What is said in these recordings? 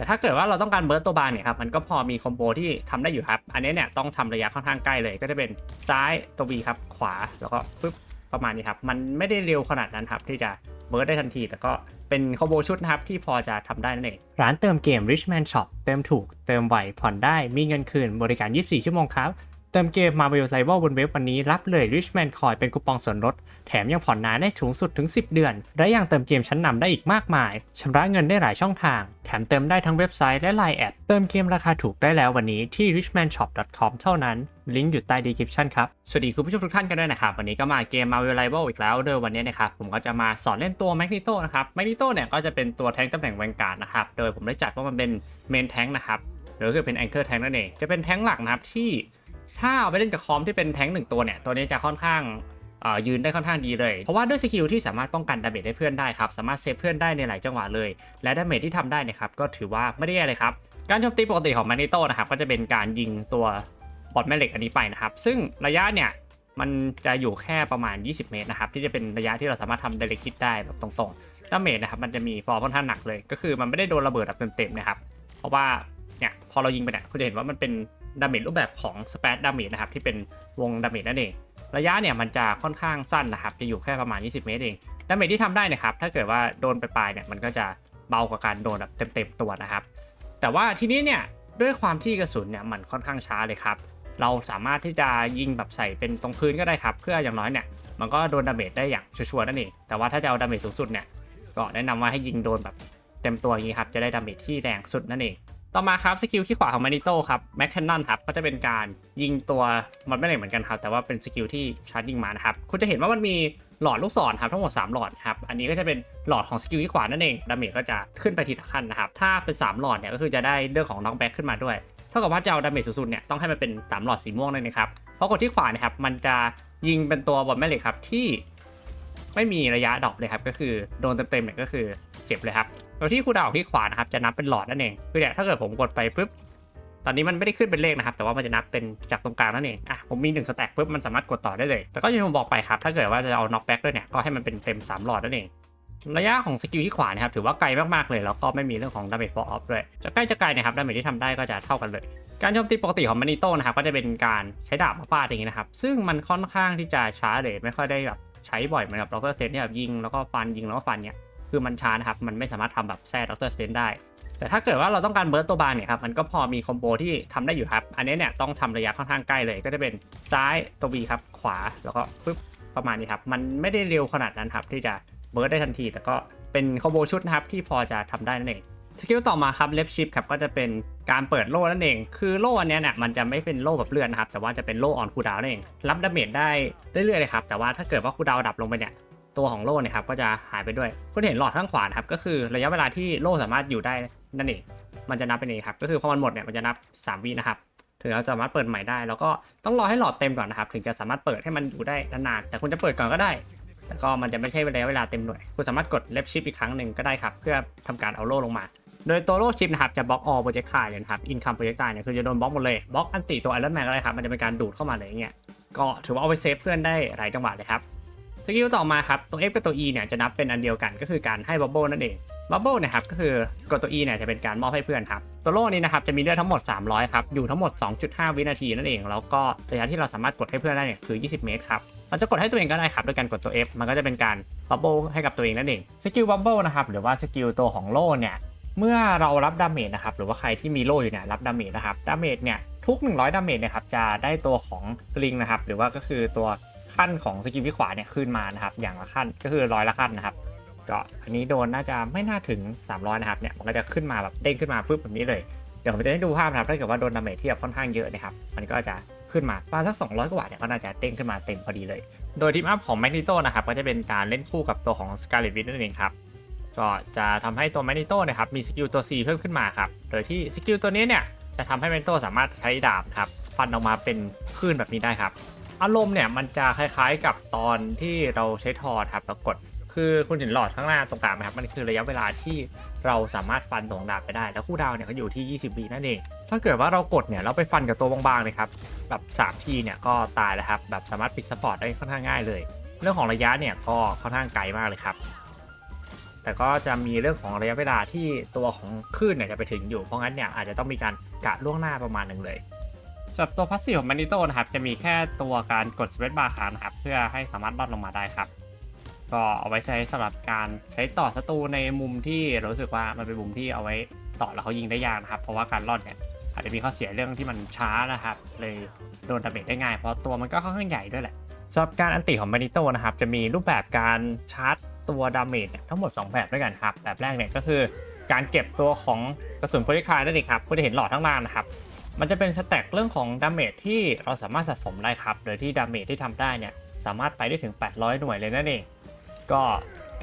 แต่ถ้าเกิดว่าเราต้องการเบิร์ตตัวบานเนี่ยครับมันก็พอมีคอมโบที่ทำได้อยู่ครับ อันนี้เนี่ยต้องทำระยะค่อนข้างใกล้เลย ก็จะเป็นซ้ายตัว V ครับขวาแล้วก็ปึ๊บประมาณนี้ครับ มันไม่ได้เร็วขนาดนั้นครับที่จะเบิร์ตได้ทันที แต่ก็เป็นคอมโบชุดนะครับที่พอจะทำได้นั่นเอง ร้านเติมเกม Richman Shop เติมถูก เติมไวผ่อนได้มีเงินคืนบริการ 24 ชั่วโมงครับ เติมเกม Marvel Rival บนเว็บวันนี้รับเลย Richman Coin เป็นคูปองส่วนลด แถมยังผ่อนนานได้สูงสุดถึง 10 เดือน และยังเติมเกมชั้นนำได้อีกมากมาย ชำระเงินได้หลายช่องทาง แถมเติมได้ทั้งเว็บไซต์และ Line แอด เติมเกมราคาถูกได้แล้ววันนี้ที่ richmanshop.com เท่านั้น ลิงก์อยู่ใต้ description ครับ สวัสดีคุณผู้ชมทุกท่านกันด้วยนะครับ วันนี้ก็มาเกม Marvel Rival อีกแล้วโดยวันนี้นะครับผมก็จะมาสอนเล่นตัว Magneto นะครับ Magneto เนี่ยก็จะเป็นตัวแทงตำแหน่งแวนการ์ดนะครับ โดยผมได้จัดว่ามันเป็นเมนแทงนะครับหรือก็คือเป็น Anchor Tank นั่นเอง จะเป็นแทงหลักนะครับที่ ถ้าเอาไปเล่นกับคอมที่เป็นแท้งหนึ่งตัวเนี่ย ตัวนี้จะค่อนข้างยืนได้ค่อนข้างดีเลย เพราะว่าด้วยสกิลที่สามารถป้องกันดาเมจให้เพื่อนได้ครับ สามารถเซฟเพื่อนได้ในหลายจังหวะเลย และดาเมจที่ทำได้เนะครับก็ถือว่าไม่ได้แย่เลยครับ การโจมตีปกติของมกนิโตนะครับก็จะเป็นการยิงตัวบอดแม่เหล็กอันนี้ไปนะครับ ซึ่งระยะเนี่ยมันจะอยู่แค่ประมาณ 20 เมตรนะครับที่จะเป็นระยะที่เราสามารถทำไดเรกคิดได้แบบตรงๆดาเมจนะครับมันจะมีฟอร์ค่อนข้างหนักเลย ก็คือมันไม่ได้โดนระเบิดแบบเต็มๆนะครับ เพราะว่าเนี่ยพอเรายิงไปเนี่ยคุณจะเห็นว่ามันเป็น ดาเมจรูปแบบของสเปซดาเมจนะครับที่เป็นวงดาเมจนั่นเอง ระยะเนี่ยมันจะค่อนข้างสั้นนะครับ จะอยู่แค่ประมาณ 20 เมตรเองดาเมจที่ทำได้นะครับ ถ้าเกิดว่าโดนไปปลายเนี่ยมันก็จะเบากว่าการโดนแบบเต็มๆตัวนะครับ แต่ว่าทีนี้เนี่ยด้วยความที่กระสุนเนี่ยมันค่อนข้างช้าเลยครับเราสามารถที่จะยิงแบบใส่เป็นตรงพื้นก็ได้ครับ เพื่ออย่างน้อยเนี่ยมันก็โดนดาเมจได้อย่างชัวร์นั่นเองแต่ว่าถ้าจะเอาดาเมจสูงสุดเนี่ยก็แนะนำว่าให้ยิงโดนแบบเต็มตัวอย่างนี้ครับจะได้ดาเมจที่แรงสุดนั่นเอง ต่อมาครับสกิลที่ขวาของมานิโต้ครับแมคแคนนอนครับก็จะเป็นการยิงตัวมันไม่เหล็กเหมือนกันครับ แต่ว่าเป็นสกิลที่ชาร์จยิงมานะครับ คุณจะเห็นว่ามันมีหลอดลูกศรครับทั้งหมด 3 หลอดครับ อันนี้ก็จะเป็นหลอดของสกิลที่ขวานั่นเอง ดาเมจก็จะขึ้นไปทีละขั้นนะครับ ถ้าเป็น 3 หลอดเนี่ยก็คือจะได้เรื่องของน็อกแบ็กขึ้นมาด้วย เท่ากับว่าจะเอาดาเมจสูงสุดเนี่ยต้องให้มันเป็น 3 หลอดสีม่วงนั่นเองครับ เพราะกดที่ขวานะครับมันจะยิงเป็นตัวบอลแม่เหล็กครับที่ ไม่มีระยะดรอปเลยครับก็คือโดนเต็มๆเนี่ยก็คือ เจ็บเลยครับโดยที่คูลดาวน์ที่ขวานะครับจะนับเป็นหลอดนั่นเองคือเนี่ยถ้าเกิดผมกดไปปุ๊บตอนนี้มันไม่ได้ขึ้นเป็นเลขนะครับ แต่ว่ามันจะนับเป็นจากตรงกลางนั่นเองอะผมมี1สแต็กปุ๊บมันสามารถกดต่อได้เลย แต่ก็อย่างที่ผมบอกไปครับ ถ้าเกิดว่าจะเอาน็อกแบ็กด้วยเนี่ยก็ให้มันเป็นเต็ม3หลอดนั่นเองระยะของสกิลที่ขวานะครับถือว่าไกลมากๆเลยแล้วก็ไม่มีเรื่องของดาเมจฟอร์ออฟด้วยจะใกล้จะไกลนะครับดาเมจที่ทำได้ก็จะเท่ากันเลย การโจมตีปกติของมานิโต้นะครับก็จะเป็นการใช้ดาบมาฟาดอย่างนี้นะครับซึ่งมันค่อนข้างที่จะช้าเลยไม่ค่อยได้แบบใช้บ่อยเหมือนกับดรเซนเนี่แบบยิงแล้วก็ฟันยิงแล้วก็ฟันเนี่ย คือมันช้านะครับ มันไม่สามารถทำแบบแซ่ดรสเตนได้ แต่ถ้าเกิดว่าเราต้องการเบิร์ตตัวบางเนี่ยครับ มันก็พอมีคอมโบที่ทำได้อยู่ครับ อันนี้เนี่ยต้องทำระยะค่อนข้างใกล้เลย ก็จะเป็นซ้ายตัว V ครับ ขวา แล้วก็ปึ๊บ ประมาณนี้ครับ มันไม่ได้เร็วขนาดนั้นครับที่จะเบิร์ตได้ทันที แต่ก็เป็นคอมโบชุดนะครับที่พอจะทำได้นั่นเองสกิลต่อมาครับเลฟชิปครับก็จะเป็นการเปิดโล่นั่นเอง คือโล่อันนี้เนี่ยมันจะไม่เป็นโล่แบบเลื่อนนะครับ แต่ว่าจะเป็นโล่ออนคูดาวนั่นเอง รับดาเมจได้เรื่อยๆเลยครับ แต่ว่าถ้าเกิดว่าคูดาวดับลงไปเนี่ย ตัวของโล่เนี่ยครับก็จะหายไปด้วยคุณเห็นหลอดข้างขวาครับก็คือระยะเวลาที่โล่สามารถอยู่ได้นั่นเองมันจะนับเป็นเองครับก็คือพอมันหมดเนี่ยมันจะนับ 3วินะครับถึงเราจะสามารถเปิดใหม่ได้ แล้วก็ต้องรอให้หลอดเต็มก่อนนะครับ ถึงจะสามารถเปิดให้มันอยู่ได้นานๆแต่คุณจะเปิดก่อนก็ได้ แต่ก็มันจะไม่ใช่ระยะเวลาเต็มหน่วย คุณสามารถกดเลฟชิปอีกครั้งหนึ่งก็ได้ครับ เพื่อทำการเอาโล่ลงมา โดยตัวโล่ชิปนะครับจะบล็อกออโปรเจกต์ไเลยนะครับอินคัมโปรเจกต์ไเนี่ยคือจะโดนบล็อกหมดเลยบล็อกอันติตัวไอรอนแมนก็ได้ครับมันจะเป็นการดูดเข้ามาเลยอย่างเงี้ยก็ถือว่าเอาไปเซฟเพื่อนได้หลายจังหวะเลยครับ กิลต่อมาครับ ตัว F กับตัว E เนี่ยจะนับเป็นอันเดียวกันก็คือการให้บับเบิลนั่นเองบับเบิลนะครับก็คือกดตัว E เนี่ยจะเป็นการมอบให้เพื่อนครับตัวโล่นี้นะครับจะมีเลือดทั้งหมด 300 ครับ อยู่ทั้งหมด 2.5 วินาทีนั่นเอง แล้วก็ระยะที่เราสามารถกดให้เพื่อนได้เนี่ยคือ 20 เมตรครับเราจะกดให้ตัวเองก็ได้ครับด้วยการกดตัว F มันก็จะเป็นการบับเบิลให้กับตัวเองนั่นเองสกิลบับเบิลนะครับหรือว่าสกิลตัวของโล่เนี่ยเมื่อเรารับดาเมจนะครับหรือว่าใครที่มีโล่อยู่เนี่ยรับดาเมจนะครับดาเมจเนี่ยทุก 100 ดาเมจนะครับจะได้ตัวของลิงนะครับหรือว่าก็คือตัว ขั้นของสกิลที่ขวาเนี่ยขึ้นมานะครับ อย่างละขั้นก็คือร้อยละขั้นนะครับ ก็อันนี้โดนน่าจะไม่น่าถึง 300 นะครับเนี่ยมันก็จะขึ้นมาแบบเด้งขึ้นมาปึ๊บแบบนี้เลยเดี๋ยวผมจะให้ดูภาพนะครับถ้าเกิดว่าโดนดาเมจที่แบบค่อนข้างเยอะนะครับมันก็จะขึ้นมาประมาณสัก 200 กว่าเนี่ยก็น่าจะเด้งขึ้นมาเต็มพอดีเลย โดยทีมอัพของแมกนิโตนะครับก็จะเป็นการเล่นคู่กับตัวของสกาเลตวิทนั่นเองครับก็จะทำให้ตัวแมกนิโตนะครับมีสกิลตัว C เพิ่มขึ้นมาครับโดยที่สกิลตัวนี้เนี่ยจะทำให้แมกนิโตสามารถใช้ดาบครับฟันออกมาเป็นคลื่นแบบนี้ได้ครับ อารมณ์เนี่ยมันจะคล้ายๆกับตอนที่เราใช้ทอร์ครับแล้วกด คือคุณเห็นหลอดข้างหน้าตรงกลางไหมครับมันคือระยะเวลาที่เราสามารถฟันตรงดาบไปได้ แล้วคู่ดาวเนี่ยเขาอยู่ที่ 20วินั่นเอง ถ้าเกิดว่าเรากดเนี่ยเราไปฟันกับตัวบางๆเลยครับแบบ3ทีเนี่ยก็ตายแล้วครับแบบสามารถปิดสปอร์ตได้ค่อนข้างง่ายเลย เรื่องของระยะเนี่ยก็ค่อนข้างไกลมากเลยครับแต่ก็จะมีเรื่องของระยะเวลาที่ตัวของคลื่นเนี่ยจะไปถึงอยู่ เพราะงั้นเนี่ยอาจจะต้องมีการกะล่วงหน้าประมาณหนึ่งเลย สำหรับตัวพัสซีฟของมานิโตนะครับ จะมีแค่ตัวการกดสเปซบาร์ค้างนะครับ เพื่อให้สามารถลอดลงมาได้ครับ ก็เอาไว้ใช้สำหรับการใช้ต่อศัตรูในมุมที่รู้สึกว่ามันเป็นมุมที่เอาไว้ต่อแล้วเขายิงได้ยากนะครับ เพราะว่าการลอดเนี่ยอาจจะมีข้อเสียเรื่องที่มันช้านะครับ เลยโดนดาเมจได้ง่าย เพราะตัวมันก็ค่อนข้างใหญ่ด้วยแหละสำหรับการอันติของมานิโตนะครับ จะมีรูปแบบการชาร์จตัวดาเมจเนี่ยทั้งหมด 2 แบบด้วยกันครับ แบบแรกเนี่ยก็คือ การเก็บตัวของกระสุนโพลิคายนั่นเองครับก็จะเห็นหลอดข้งล่างนะครับ มันจะเป็นสแต็กเรื่องของดาเมจที่เราสามารถสะสมได้ครับ โดยที่ดาเมจที่ทำได้เนี่ยสามารถไปได้ถึง 800 หน่วยเลยนั่นเอง ก็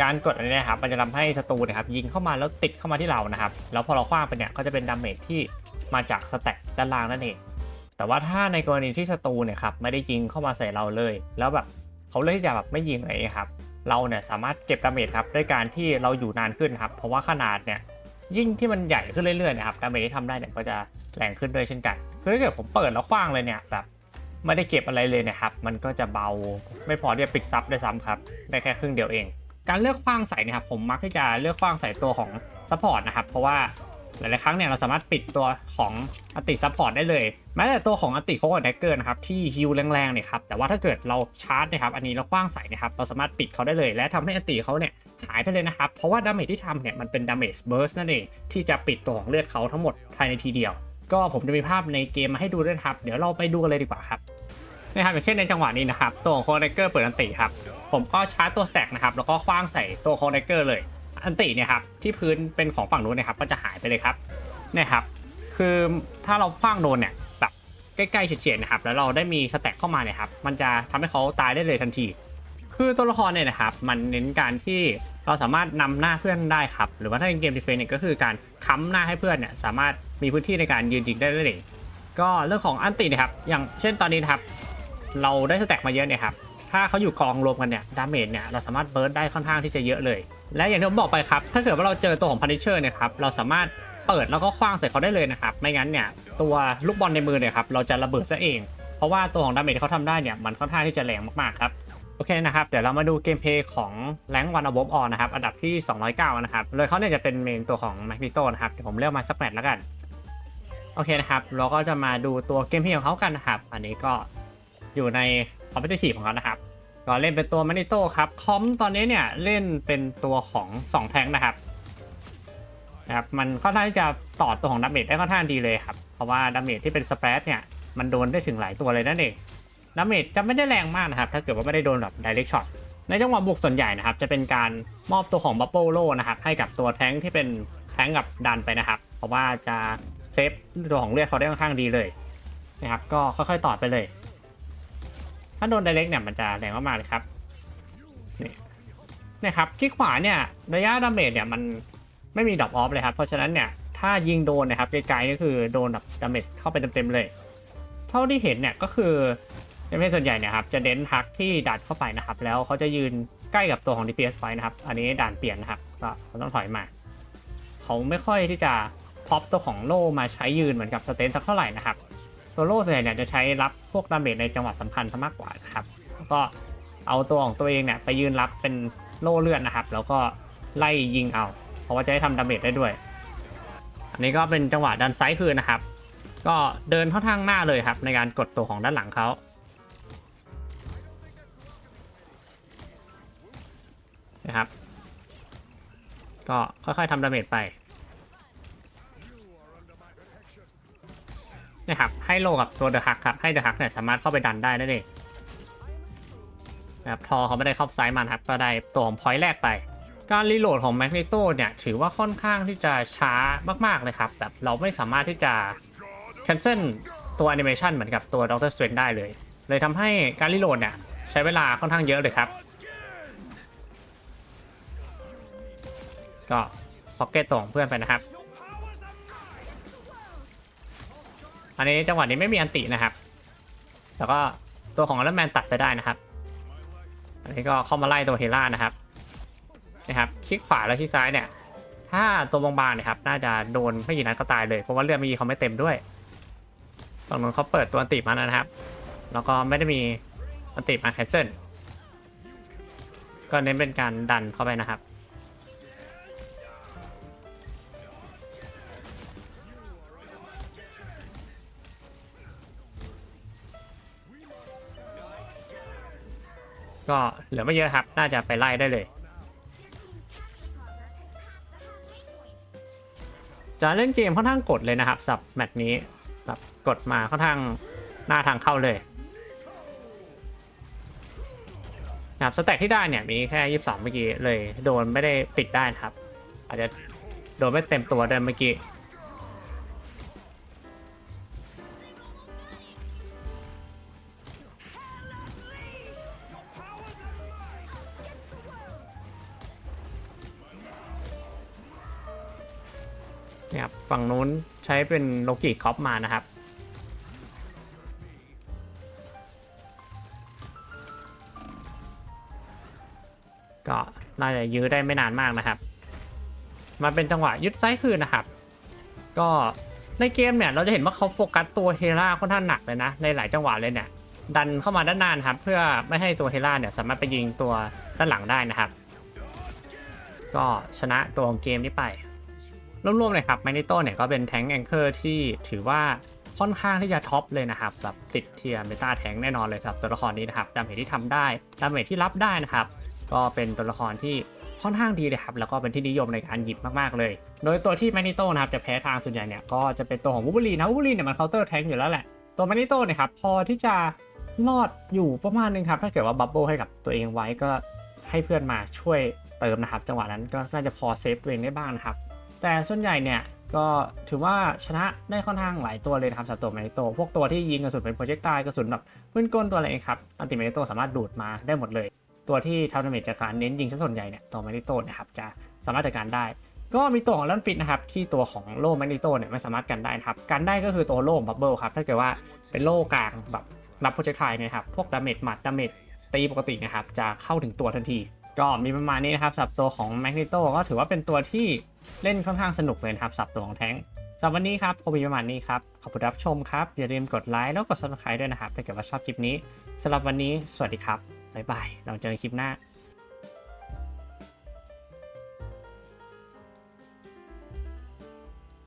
การกดอันนี้นะครับมันจะทำให้ศัตรูนะครับยิงเข้ามาแล้วติดเข้ามาที่เรานะครับ แล้วพอเราคว้างไปเนี่ยก็จะเป็นดาเมจที่มาจากสแต็กด้านล่างนั่นเอง แต่ว่าถ้าในกรณีที่ศัตรูเนี่ยครับไม่ได้ยิงเข้ามาใส่เราเลย แล้วแบบเขาเลือกที่จะแบบไม่ยิงอะไรครับ เราเนี่ยสามารถเก็บดาเมจครับด้วยการที่เราอยู่นานขึ้นครับ เพราะว่าขนาดเนี่ย ยิ่งที่มันใหญ่ขึ้นเรื่อยๆนะครับดาเมจที่ทำได้เนี่ยก็จะแรงขึ้นด้วยเช่นกัน คือถ้าเกิดผมเปิดแล้วคว้างเลยเนี่ยแบบไม่ได้เก็บอะไรเลยนะครับ มันก็จะเบาไม่พอที่จะปิดซับได้ซ้ำครับได้แค่ครึ่งเดียวเอง การเลือกคว้างใส่นะครับผมมักที่จะเลือกคว้างใส่ตัวของซัพพอร์ตนะครับเพราะว่าหลายๆครั้งเนี่ยเราสามารถปิดตัวของอติซัพพอร์ตได้เลยแม้แต่ตัวของอติโคกับแดกเกอร์นะครับที่ฮิวแรงๆเนี่ยครับแต่ว่าถ้าเกิดเราชาร์จนะครับอันนี้เราคว้างใส่นะครับเราสามารถปิดเขาได้เลย และทำให้อติเขาเนี่ย หายไปเลยนะครับ เพราะว่าดาเมจที่ทำเนี่ยมันเป็นดาเมจเบิร์สนั่นเองที่จะปิดตัวของเลือดเขาทั้งหมดภายในทีเดียว ก็ผมจะมีภาพในเกมมาให้ดูด้วยนะครับ เดี๋ยวเราไปดูกันเลยดีกว่าครับนะครับอย่างเช่นในจังหวะนี้นะครับ ตัวของโคเนเกอร์เปิดอันติครับ ผมก็ชาร์จตัวสแต็กนะครับแล้วก็คว้างใส่ตัวโคเนเกอร์เลยอันติเนี่ยครับที่พื้นเป็นของฝั่งนู้นนะครับก็จะหายไปเลยครับนี่ยครับ คือถ้าเราคว้างโดนเนี่ยแบบใกล้ๆเฉียดๆนะครับแล้วเราได้มีสแต็กเข้ามาเนี่ยครับมันจะทำให้เขาตายได้เลยทันที คือตัวละครเนี่ยนะครับ มันเน้นการที่เราสามารถนำหน้าเพื่อนได้ครับ หรือว่าถ้าเป็นเกมดีเฟนเนี่ยก็คือการค้ำหน้าให้เพื่อนเนี่ยสามารถมีพื้นที่ในการยืนยิงได้เลยก็เรื่องของอันตินะครับ อย่างเช่นตอนนี้นะครับ เราได้สแต็กมาเยอะเนี่ยครับ ถ้าเขาอยู่กองรวมกันเนี่ย ดาเมจเนี่ยเราสามารถเบิร์ดได้ค่อนข้างที่จะเยอะเลย และอย่างที่ผมบอกไปครับ ถ้าเกิดว่าเราเจอตัวของพันิเชอร์เนี่ยครับ เราสามารถเปิดแล้วก็คว้างใส่เขาได้เลยนะครับ ไม่งั้นเนี่ยตัวลูกบอลในมือเนี่ยครับเราจะระเบิดซะเอง เพราะว่าตัวของดาเมจที่เขาทำได้เนี่ยมันค่อนข้างที่จะแรงมากๆครับ โอเคนะครับ เดี๋ยวเรามาดูเกมเพย์ของแรงวันอ v บออนนะครับ อันดับที่ 209 นะครับ โดยเขาเนี่ยจะเป็นเมนตัวของแมกนิโตนะครับ เดี๋ยวผมเลือกมาสักแมตช์แล้วกัน โอเคนะครับ เราก็จะมาดูตัวเกมเพย์ของเขากันนะครับ อันนี้ก็อยู่ในคอมเพ t i ทีฟของเขานะครับก็เล่นเป็นตัวแมกนิโตครับคอมตอนนี้เนี่ยเล่นเป็นตัวของ 2 แทงนะครับนะครับ มันค่อนข้างที่จะต่อตัวของดาเมจได้ค่อนข้างดีเลยครับ เพราะว่าดาเมจที่เป็นสเปรดเนี่ยมันโดนได้ถึงหลายตัวเลยนั่นเอง ดาเมจจะไม่ได้แรงมากนะครับถ้าเกิดว่าไม่ได้โดนแบบ direct shot ในจังหวะบุกส่วนใหญ่นะครับ จะเป็นการมอบตัวของบับเบิลโลนะครับให้กับตัวแท้งที่เป็นแท้งกับดันไปนะครับ เพราะว่าจะเซฟตัวของเลือดเขาได้ค่อนข้างดีเลยนะครับก็ค่อยๆต่อไปเลย ถ้าโดน direct เนี่ยมันจะแรงมากๆเลยครับนี่นะครับคลิกขวาเนี่ยระยะดาเมจเนี่ยมันไม่มีดรอปออฟเลยครับเพราะฉะนั้นเนี่ยถ้ายิงโดนนะครับไกลๆก็คือโดนแบบดาเมจเข้าไปเต็มๆเลย เท่าที่เห็นเนี่ยก็คือ ในเพศส่วนใหญ่เนี่ยครับจะเน้นทักที่ดันเข้าไปนะครับ แล้วเขาจะยืนใกล้กับตัวของ DPS ไฟนะครับ อันนี้ด่านเปลี่ยนนะครับก็เขาต้องถอยมา เขาไม่ค่อยที่จะพอปตัวของโล่มาใช้ยืนเหมือนกับสเตนสักเท่าไหร่นะครับ ตัวโล่ส่วนใหญ่เนี่ยจะใช้รับพวกดาเมจในจังหวะสำคัญซะมากกว่านะครับแล้วก็เอาตัวของตัวเองเนี่ยไปยืนรับเป็นโล่เลือดนะครับ แล้วก็ไล่ยิงเอา เพราะว่าจะได้ทำดาเมจได้ด้วย อันนี้ก็เป็นจังหวะดันไซด์คืนนะครับ ก็เดินเข้าทางหน้าเลยครับในการกดตัวของด้านหลังเขา นะครับ ก็ค่อยๆทำดาเมจไปนะครับให้โลกับตัวเดอะฮักครับให้เดอะฮักเนี่ยสามารถเข้าไปดันได้นั่นเองนะครับทอเขาไม่ได้เข้าซ้ายมันครับก็ได้ตัวของพอยต์แรกไป การรีโหลดของแมกนิโตเนี่ยถือว่าค่อนข้างที่จะช้ามากๆเลยครับแบบเราไม่สามารถที่จะ cancel ตัวแอนิเมชันเหมือนกับตัว Doctor Strange ได้เลย เลยทำให้การรีโหลดเนี่ยใช้เวลาค่อนข้างเยอะเลยครับ ก็พ็อกเก็ตตของเพื่อนไปนะครับ อันนี้จังหวะนี้ไม่มีอันตินะครับ แล้วก็ตัวของ Iron Man ตัดไปได้นะครับ อันนี้ก็เข้ามาไล่ตัวเฮล่านะครับนะครับคลิกขวาแล้วคลิกซ้ายเนี่ย ถ้าตัวบางๆเนี่ยครับ น่าจะโดนไม่กี่นัดก็ตายเลย เพราะว่าเลือดเมื่อกี้เขาไม่เต็มด้วยฝั่งนู้นเขาเปิดตัวอันติมาแล้วนะครับ แล้วก็ไม่ได้มีอันติมาแคสเซิลก็เน้นเป็นการดันเข้าไปนะครับ ก็เหลือไม่เยอะครับ น่าจะไปไล่ได้เลย จะเล่นเกมค่อนข้างกดเลยนะครับสับแมตช์นี้แบบกดมาค่อนข้างหน้าทางเข้าเลยนะครับสแต็กที่ได้เนี่ยมีแค่22เมื่อกี้เลย โดนไม่ได้ปิดได้นะครับ อาจจะโดนไม่เต็มตัวเดินเมื่อกี้ ครับฝั่งนู้นใช้เป็นโลกิคอปมานะครับ ก็น่าจะยื้อได้ไม่นานมากนะครับ มาเป็นจังหวะยึดไซส์คืนนะครับ ก็ในเกมเนี่ยเราจะเห็นว่าเขาโฟกัสตัวเฮล่าค่อนข้างหนักเลยนะ ในหลายจังหวะเลยเนี่ย ดันเข้ามาด้านหน้านครับ เพื่อไม่ให้ตัวเฮล่าเนี่ยสามารถไปยิงตัวด้านหลังได้นะครับ ก็ชนะตัวของเกมนี้ไป รวมๆเลยครับแมกนิโตเนี่ยก็เป็นแท้งแองเกอร์ที่ถือว่าค่อนข้างที่จะท็อปเลยนะครับแบบติดเทียร์เมตาแทงแน่นอนเลยครับตัวละครนี้นะครับดาเมจที่ทำได้ดาเมจที่รับได้นะครับ ก็เป็นตัวละครที่ค่อนข้างดีเลยครับแล้วก็เป็นที่นิยมในการหยิบมากๆเลย โดยตัวที่แมกนิโตนะครับจะแพ้ทางส่วนใหญ่เนี่ยก็จะเป็นตัวของวูบูลีนะวูบูลีเนี่ยมันเคาน์เตอร์แทงอยู่แล้วแหละตัวแมกนิโตเนี่ยครับพอที่จะรอดอยู่ประมาณนึงครับถ้าเกิดว่าบับเบิลให้กับตัวเองไว้ก็ให้เพื่อนมาช่วยเติมนะครับ จังหวะนั้นก็น่าจะพอเซฟตัวเองได้บ้างนะครับ แต่ส่วนใหญ่เนี่ยก็ถือว่าชนะได้ค่อนข้างหลายตัวเลยนะครับสำหรับตัวแมนิโตพวกตัวที่ยิงกระสุนเป็นโปรเจกต์ตายกระสุนแบบปืนกลตัวอะไรเองครับอันติแมนิโตสามารถดูดมาได้หมดเลย ตัวที่ทำดาเมจจากการเน้นยิงซะส่วนใหญ่เนี่ยตัวแมนิโตนะครับจะสามารถจัดการได้ ก็มีตัวของลันปิดนะครับที่ตัวของโล่แมนิโตเนี่ยไม่สามารถกันได้นะครับกันได้ก็คือตัวโล่บับเบิลครับถ้าเกิดว่าเป็นโล่กลางแบบรับโปรเจกต์ไทเนี่ยครับพวกดาเมจหมัดดาเมจตีปกตินะครับจะเข้าถึงตัวทันที ก็มีประมาณนี้นะครับสับตัวของแมกนิโตก็ถือว่าเป็นตัวที่เล่นค่อนข้างสนุกเลยครับสับตัวของแท้งสำหรับวันนี้ครับคงมีประมาณนี้ครับ ขอบคุณรับชมครับ อย่าลืมกดไลค์แล้วกด subscribe ด้วยนะครับถ้าเกิดว่าชอบคลิปนี้สำหรับวันนี้ สวัสดีครับบ๊ายบายเราเจอกันคลิปหน้า